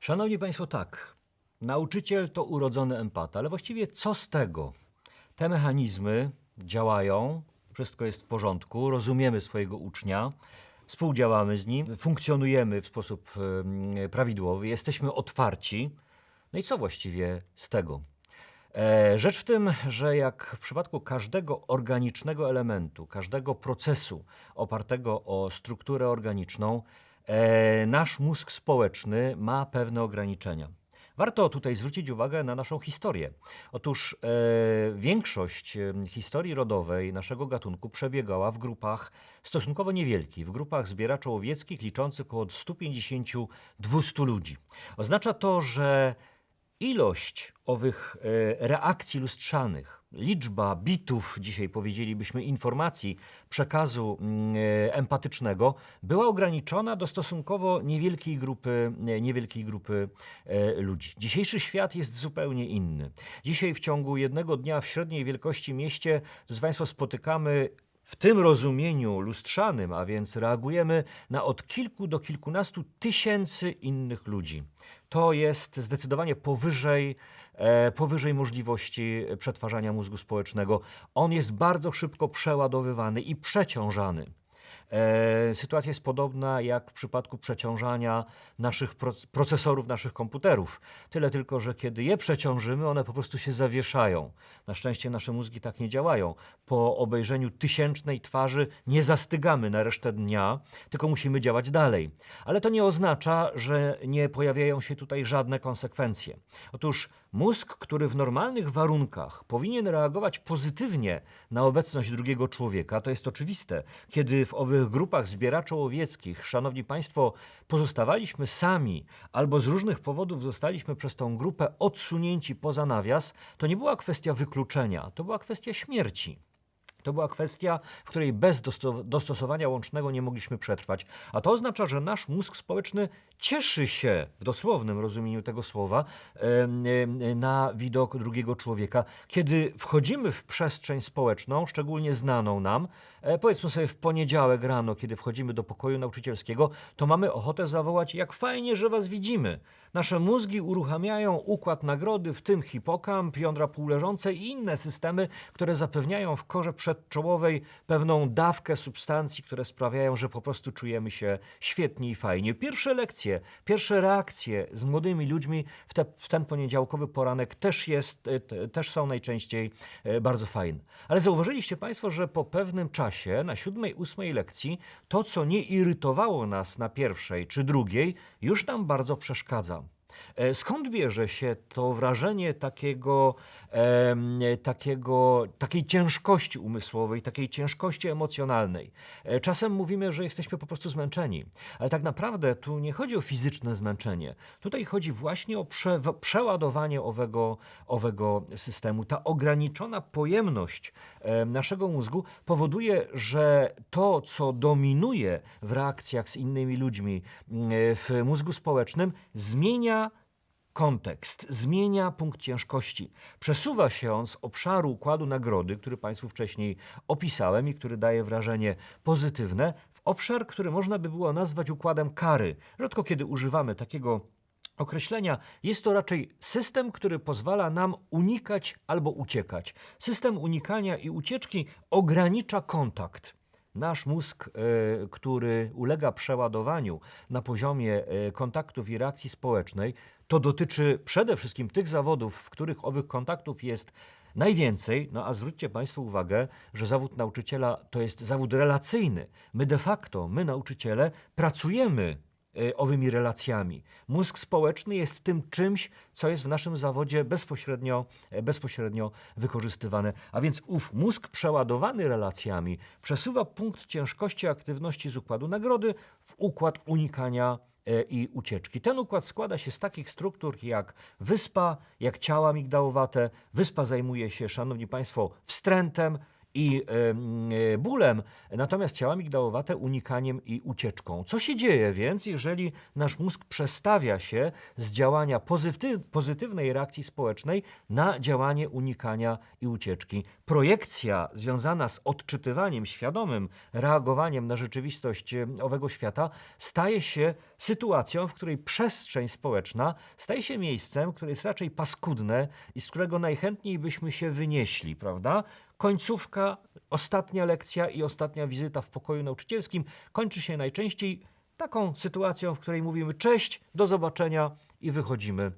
Szanowni Państwo, tak. Nauczyciel to urodzony empata, ale właściwie co z tego? Te mechanizmy działają, wszystko jest w porządku, rozumiemy swojego ucznia, współdziałamy z nim, funkcjonujemy w sposób em, prawidłowy, jesteśmy otwarci. No i co właściwie z tego? E, Rzecz w tym, że jak w przypadku każdego organicznego elementu, każdego procesu opartego o strukturę organiczną, nasz mózg społeczny ma pewne ograniczenia. Warto tutaj zwrócić uwagę na naszą historię. Otóż e, większość e, historii rodowej naszego gatunku przebiegała w grupach stosunkowo niewielkich, w grupach zbieraczo-łowieckich liczących około 150-200 ludzi. Oznacza to, że ilość owych e, reakcji lustrzanych, liczba bitów, dzisiaj powiedzielibyśmy informacji, przekazu mm, e, empatycznego, była ograniczona do stosunkowo niewielkiej grupy, e, niewielkiej grupy e, ludzi. Dzisiejszy świat jest zupełnie inny. Dzisiaj w ciągu jednego dnia w średniej wielkości mieście, drodzy Państwo, spotykamy w tym rozumieniu lustrzanym, a więc reagujemy na od kilku do kilkunastu tysięcy innych ludzi. To jest zdecydowanie powyżej, e, powyżej możliwości przetwarzania mózgu społecznego. On jest bardzo szybko przeładowywany i przeciążany. E, sytuacja jest podobna jak w przypadku przeciążania naszych proc- procesorów, naszych komputerów. Tyle tylko, że kiedy je przeciążymy, one po prostu się zawieszają. Na szczęście nasze mózgi tak nie działają. Po obejrzeniu tysięcznej twarzy nie zastygamy na resztę dnia, tylko musimy działać dalej. Ale to nie oznacza, że nie pojawiają się tutaj żadne konsekwencje. Otóż mózg, który w normalnych warunkach powinien reagować pozytywnie na obecność drugiego człowieka, to jest oczywiste. Kiedy w owych grupach zbieraczo-łowieckich, szanowni państwo, pozostawaliśmy sami albo z różnych powodów zostaliśmy przez tą grupę odsunięci poza nawias, to nie była kwestia wykluczenia, to była kwestia śmierci. To była kwestia, w której bez dosto- dostosowania łącznego nie mogliśmy przetrwać. A to oznacza, że nasz mózg społeczny cieszy się, w dosłownym rozumieniu tego słowa, na widok drugiego człowieka. Kiedy wchodzimy w przestrzeń społeczną, szczególnie znaną nam, e, powiedzmy sobie w poniedziałek rano, kiedy wchodzimy do pokoju nauczycielskiego, to mamy ochotę zawołać, jak fajnie, że was widzimy. Nasze mózgi uruchamiają układ nagrody, w tym hipokamp, jądra półleżące i inne systemy, które zapewniają w korze przedczołowej pewną dawkę substancji, które sprawiają, że po prostu czujemy się świetnie i fajnie. Pierwsze lekcje, pierwsze reakcje z młodymi ludźmi w, te, w ten poniedziałkowy poranek też, jest, e, te- też są najczęściej e, bardzo fajne. Ale zauważyliście Państwo, że po pewnym czasie, na siódmej, ósmej lekcji, to, co nie irytowało nas na pierwszej czy drugiej, już nam bardzo przeszkadza. E, Skąd bierze się to wrażenie takiego, takiego, takiej ciężkości umysłowej, takiej ciężkości emocjonalnej? E, Czasem mówimy, że jesteśmy po prostu zmęczeni, ale tak naprawdę tu nie chodzi o fizyczne zmęczenie. Tutaj chodzi właśnie o prze, przeładowanie owego, owego systemu. Ta ograniczona pojemność e, naszego mózgu powoduje, że to, co dominuje w reakcjach z innymi ludźmi m, w mózgu społecznym, zmienia kontekst, zmienia punkt ciężkości. Przesuwa się on z obszaru układu nagrody, który Państwu wcześniej opisałem i który daje wrażenie pozytywne, w obszar, który można by było nazwać układem kary. Rzadko kiedy używamy takiego określenia. Jest to raczej system, który pozwala nam unikać albo uciekać. System unikania i ucieczki ogranicza kontakt. Nasz mózg, e, który ulega przeładowaniu na poziomie e, kontaktów i reakcji społecznej, to dotyczy przede wszystkim tych zawodów, w których owych kontaktów jest najwięcej. No a zwróćcie Państwo uwagę, że zawód nauczyciela to jest zawód relacyjny. My de facto, my nauczyciele, pracujemy e, owymi relacjami. Mózg społeczny jest tym czymś, co jest w naszym zawodzie bezpośrednio, e, bezpośrednio wykorzystywane. A więc ów mózg przeładowany relacjami przesuwa punkt ciężkości aktywności z układu nagrody w układ unikania i ucieczki. Ten układ składa się z takich struktur jak wyspa, jak ciała migdałowate. Wyspa zajmuje się, szanowni państwo, wstrętem i e, bólem, natomiast ciała migdałowate unikaniem i ucieczką. Co się dzieje więc, jeżeli nasz mózg przestawia się z działania pozyty- pozytywnej reakcji społecznej na działanie unikania i ucieczki? Projekcja związana z odczytywaniem, świadomym reagowaniem na rzeczywistość owego świata staje się sytuacją, w której przestrzeń społeczna staje się miejscem, które jest raczej paskudne i z którego najchętniej byśmy się wynieśli, prawda? Końcówka, ostatnia lekcja i ostatnia wizyta w pokoju nauczycielskim kończy się najczęściej taką sytuacją, w której mówimy cześć, do zobaczenia i wychodzimy.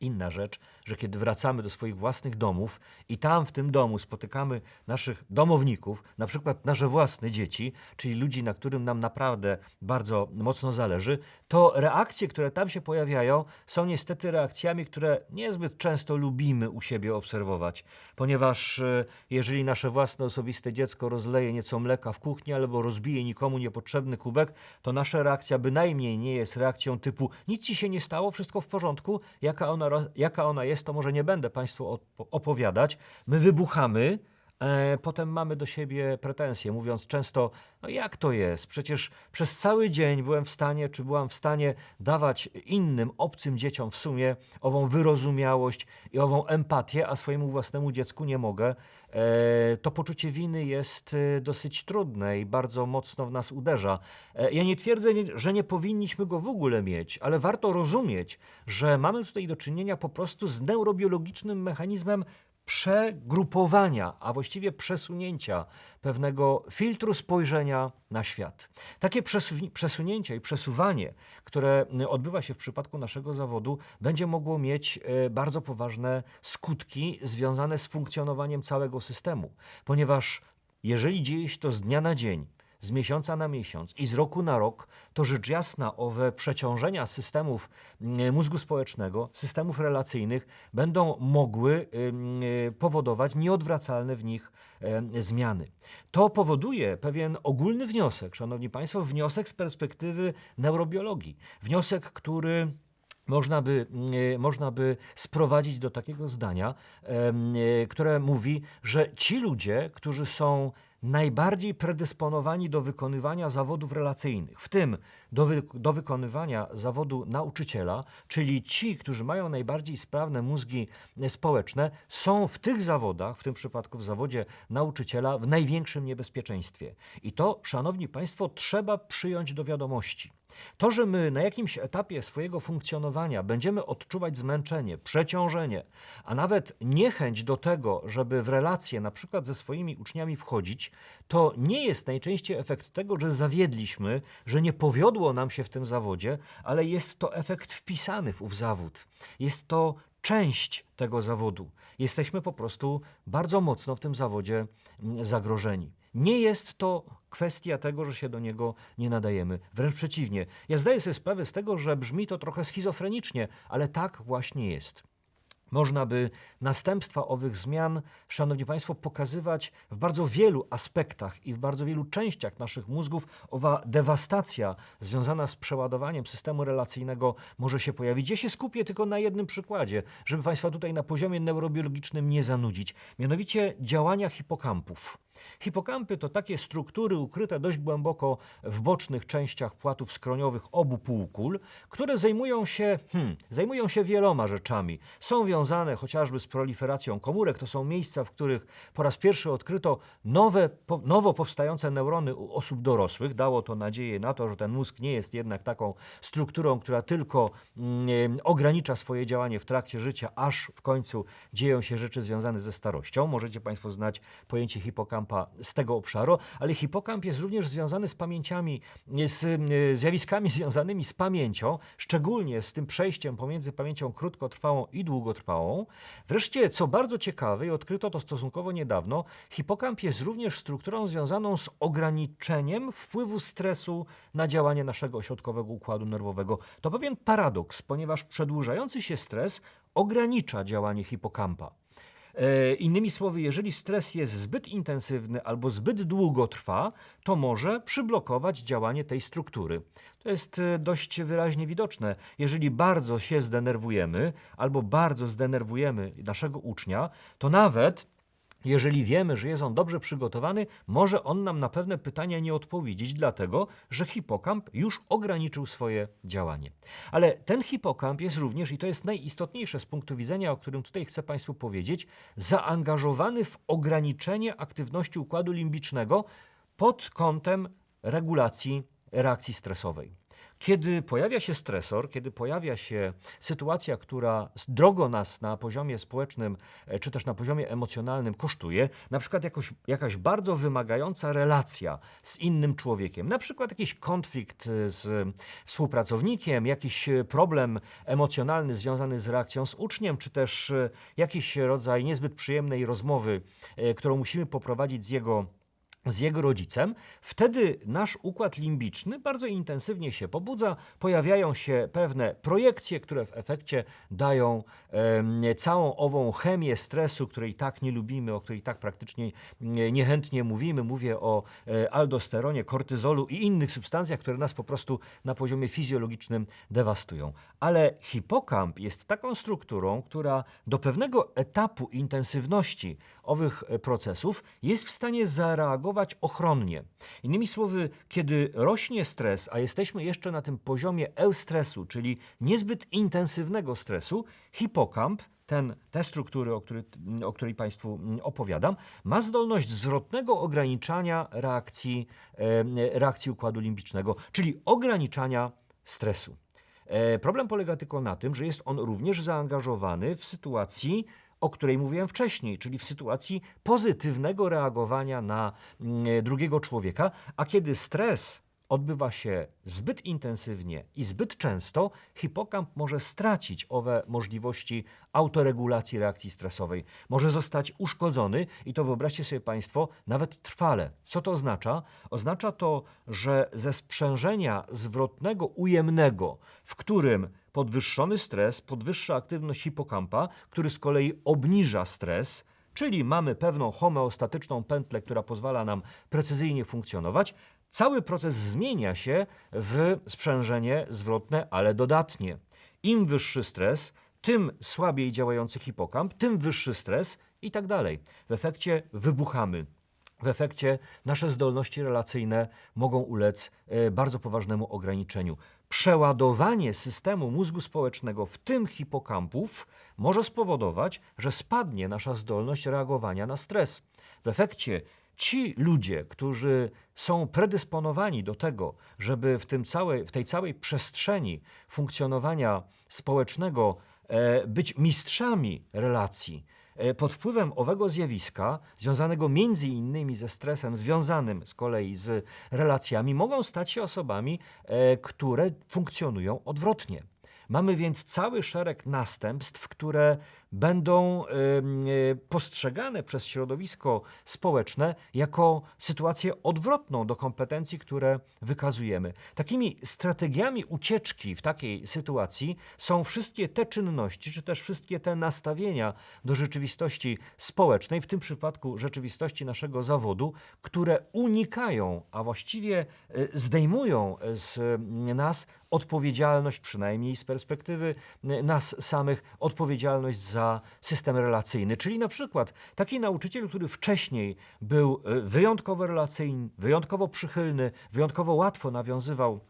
Inna rzecz, że kiedy wracamy do swoich własnych domów i tam w tym domu spotykamy naszych domowników, na przykład nasze własne dzieci, czyli ludzi, na którym nam naprawdę bardzo mocno zależy, to reakcje, które tam się pojawiają, są niestety reakcjami, które niezbyt często lubimy u siebie obserwować, ponieważ e, jeżeli nasze własne osobiste dziecko rozleje nieco mleka w kuchni albo rozbije nikomu niepotrzebny kubek, to nasza reakcja bynajmniej nie jest reakcją typu nic ci się nie stało, wszystko w porządku, jaka ona, jaka ona jest, to może nie będę Państwu op- opowiadać. My wybuchamy, e, potem mamy do siebie pretensje, mówiąc często, no jak to jest? Przecież przez cały dzień byłem w stanie, czy byłam w stanie dawać innym, obcym dzieciom w sumie ową wyrozumiałość i ową empatię, a swojemu własnemu dziecku nie mogę. E, to poczucie winy jest e, dosyć trudne i bardzo mocno w nas uderza. Ja nie twierdzę, że nie powinniśmy go w ogóle mieć, ale warto rozumieć, że mamy tutaj do czynienia po prostu z neurobiologicznym mechanizmem przegrupowania, a właściwie przesunięcia pewnego filtru spojrzenia na świat. Takie przesu- przesunięcie i przesuwanie, które y, odbywa się w przypadku naszego zawodu, będzie mogło mieć e, bardzo poważne skutki związane z funkcjonowaniem całego systemu, ponieważ jeżeli dzieje się to z dnia na dzień, z miesiąca na miesiąc i z roku na rok, to rzecz jasna owe przeciążenia systemów mm, mózgu społecznego, systemów relacyjnych będą mogły y, powodować nieodwracalne w nich zmiany. To powoduje pewien ogólny wniosek, szanowni państwo, wniosek z perspektywy neurobiologii. Wniosek, który można by, e, można by sprowadzić do takiego zdania, e, które mówi, że ci ludzie, którzy są najbardziej predysponowani do wykonywania zawodów relacyjnych, w tym do, wy, do wykonywania zawodu nauczyciela, czyli ci, którzy mają najbardziej sprawne mózgi e, społeczne, są w tych zawodach, w tym przypadku w zawodzie nauczyciela, w największym niebezpieczeństwie. I to, szanowni państwo, trzeba przyjąć do wiadomości. To, że my na jakimś etapie swojego funkcjonowania będziemy odczuwać zmęczenie, przeciążenie, a nawet niechęć do tego, żeby w relacje na przykład ze swoimi uczniami wchodzić, to nie jest najczęściej efekt tego, że zawiedliśmy, że nie powiodło nam się w tym zawodzie, ale jest to efekt wpisany w ów zawód. Jest to część tego zawodu. Jesteśmy po prostu bardzo mocno w tym zawodzie mm, zagrożeni. Nie jest to kwestia tego, że się do niego nie nadajemy. Wręcz przeciwnie. Ja zdaję sobie sprawę z tego, że brzmi to trochę schizofrenicznie, ale tak właśnie jest. Można by następstwa owych zmian, szanowni państwo, pokazywać w bardzo wielu aspektach i w bardzo wielu częściach naszych mózgów. Owa dewastacja związana z przeładowaniem systemu relacyjnego może się pojawić. Ja się skupię tylko na jednym przykładzie, żeby państwa tutaj na poziomie neurobiologicznym nie zanudzić. Mianowicie działania hipokampów. Hipokampy to takie struktury ukryte dość głęboko w bocznych częściach płatów skroniowych obu półkul, które zajmują się, hmm, zajmują się wieloma rzeczami. Są wiązane chociażby z proliferacją komórek. To są miejsca, w których po raz pierwszy odkryto nowe, po, nowo powstające neurony u osób dorosłych. Dało to nadzieję na to, że ten mózg nie jest jednak taką strukturą, która tylko mm, ogranicza swoje działanie w trakcie życia, aż w końcu dzieją się rzeczy związane ze starością. Możecie Państwo znać pojęcie hipokampa z tego obszaru, ale hipokamp jest również związany z pamięciami, z y, zjawiskami związanymi z pamięcią, szczególnie z tym przejściem pomiędzy pamięcią krótkotrwałą i długotrwałą. Wreszcie, co bardzo ciekawe i odkryto to stosunkowo niedawno, hipokamp jest również strukturą związaną z ograniczeniem wpływu stresu na działanie naszego ośrodkowego układu nerwowego. To pewien paradoks, ponieważ przedłużający się stres ogranicza działanie hipokampa. E, Innymi słowy, jeżeli stres jest zbyt intensywny albo zbyt długo trwa, to może przyblokować działanie tej struktury. To jest e, dość wyraźnie widoczne. Jeżeli bardzo się zdenerwujemy albo bardzo zdenerwujemy naszego ucznia, to nawet jeżeli wiemy, że jest on dobrze przygotowany, może on nam na pewne pytania nie odpowiedzieć, dlatego że hipokamp już ograniczył swoje działanie. Ale ten hipokamp jest również, i to jest najistotniejsze z punktu widzenia, o którym tutaj chcę Państwu powiedzieć, zaangażowany w ograniczenie aktywności układu limbicznego pod kątem regulacji reakcji stresowej. Kiedy pojawia się stresor, kiedy pojawia się sytuacja, która drogo nas na poziomie społecznym e, czy też na poziomie emocjonalnym kosztuje, na przykład jakoś, jakaś bardzo wymagająca relacja z innym człowiekiem, na przykład jakiś konflikt e, z współpracownikiem, jakiś e, problem emocjonalny związany z reakcją z uczniem, czy też jakiś rodzaj niezbyt przyjemnej rozmowy, którą musimy poprowadzić z jego z jego rodzicem, wtedy nasz układ limbiczny bardzo intensywnie się pobudza, pojawiają się pewne projekcje, które w efekcie dają em, całą ową chemię stresu, której tak nie lubimy, o której tak praktycznie nie- niechętnie mówimy. Mówię o e, aldosteronie, kortyzolu i innych substancjach, które nas po prostu na poziomie fizjologicznym dewastują. Ale hipokamp jest taką strukturą, która do pewnego etapu intensywności owych e, procesów jest w stanie zareagować ochronnie. Innymi słowy, kiedy rośnie stres, a jesteśmy jeszcze na tym poziomie eustresu, czyli niezbyt intensywnego stresu, hipokamp, ten, te struktury, o, który, o której Państwu mm, opowiadam, ma zdolność zwrotnego ograniczania reakcji, reakcji układu limbicznego, czyli ograniczania stresu. E, Problem polega tylko na tym, że jest on również zaangażowany w sytuacji, o której mówiłem wcześniej, czyli w sytuacji pozytywnego reagowania na mm, drugiego człowieka, a kiedy stres odbywa się zbyt intensywnie i zbyt często, hipokamp może stracić owe możliwości autoregulacji reakcji stresowej. Może zostać uszkodzony i to wyobraźcie sobie Państwo nawet trwale. Co to oznacza? Oznacza to, że ze sprzężenia zwrotnego ujemnego, w którym podwyższony stres podwyższa aktywność hipokampa, który z kolei obniża stres, czyli mamy pewną homeostatyczną pętlę, która pozwala nam precyzyjnie funkcjonować, cały proces zmienia się w sprzężenie zwrotne, ale dodatnie. Im wyższy stres, tym słabiej działający hipokamp, tym wyższy stres i tak dalej. W efekcie wybuchamy. W efekcie nasze zdolności relacyjne mogą ulec e, bardzo poważnemu ograniczeniu. Przeładowanie systemu mózgu społecznego, w tym hipokampów, może spowodować, że spadnie nasza zdolność reagowania na stres. W efekcie ci ludzie, którzy są predysponowani do tego, żeby w, tym całej, w tej całej przestrzeni funkcjonowania społecznego e, być mistrzami relacji, E, Pod wpływem owego zjawiska, związanego między innymi ze stresem, związanym z kolei z relacjami, mogą stać się osobami, e, które funkcjonują odwrotnie. Mamy więc cały szereg następstw, które będą e, postrzegane przez środowisko społeczne jako sytuację odwrotną do kompetencji, które wykazujemy. Takimi strategiami ucieczki w takiej sytuacji są wszystkie te czynności, czy też wszystkie te nastawienia do rzeczywistości społecznej, w tym przypadku rzeczywistości naszego zawodu, które unikają, a właściwie e, zdejmują z mm, nas odpowiedzialność, przynajmniej z perspektywy e, nas samych, odpowiedzialność za system relacyjny. Czyli na przykład taki nauczyciel, który wcześniej był e, wyjątkowo relacyjny, wyjątkowo przychylny, wyjątkowo łatwo nawiązywał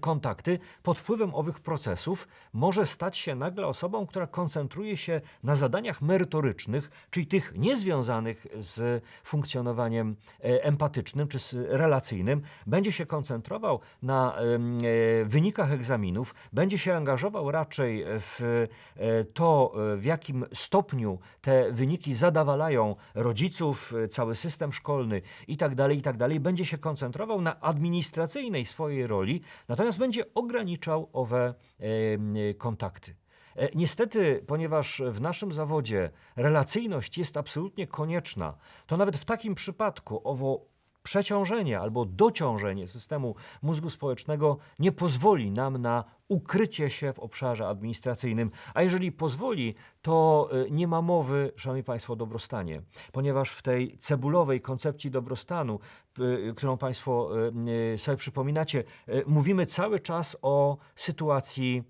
kontakty, pod wpływem owych procesów może stać się nagle osobą, która koncentruje się na zadaniach merytorycznych, czyli tych niezwiązanych z funkcjonowaniem e, empatycznym czy relacyjnym, będzie się koncentrował na e, wynikach egzaminów, będzie się angażował raczej w e, to, w jakim stopniu te wyniki zadawalają rodziców, cały system szkolny i tak dalej, i tak będzie się koncentrował na administracyjnej swojej roli, natomiast będzie ograniczał owe e, kontakty. E, Niestety, ponieważ w naszym zawodzie relacyjność jest absolutnie konieczna, to nawet w takim przypadku owo przeciążenie albo dociążenie systemu mózgu społecznego nie pozwoli nam na ukrycie się w obszarze administracyjnym. A jeżeli pozwoli, to y, nie ma mowy, szanowni państwo, o dobrostanie, ponieważ w tej cebulowej koncepcji dobrostanu, y, którą państwo y, y, sobie przypominacie, y, mówimy cały czas o sytuacji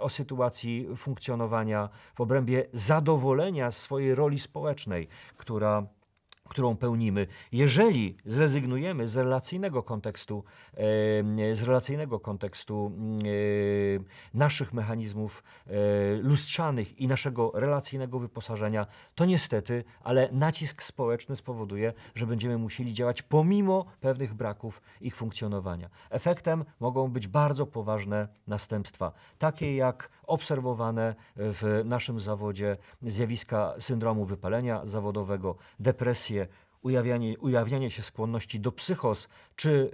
o sytuacji funkcjonowania w obrębie zadowolenia swojej roli społecznej, która którą pełnimy. Jeżeli zrezygnujemy z relacyjnego kontekstu, z relacyjnego kontekstu naszych mechanizmów e, lustrzanych i naszego relacyjnego wyposażenia, to niestety, ale nacisk społeczny spowoduje, że będziemy musieli działać pomimo pewnych braków ich funkcjonowania. Efektem mogą być bardzo poważne następstwa, takie jak obserwowane w naszym zawodzie zjawiska syndromu wypalenia zawodowego, depresje, ujawnianie, ujawnianie się skłonności do psychos czy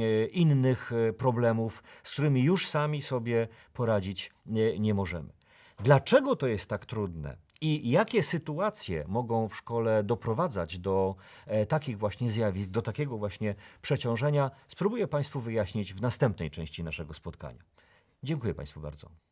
e, innych e, problemów, z którymi już sami sobie poradzić nie, nie możemy. Dlaczego to jest tak trudne? I jakie sytuacje mogą w szkole doprowadzać do e, takich właśnie zjawisk, do takiego właśnie przeciążenia, spróbuję Państwu wyjaśnić w następnej części naszego spotkania. Dziękuję Państwu bardzo.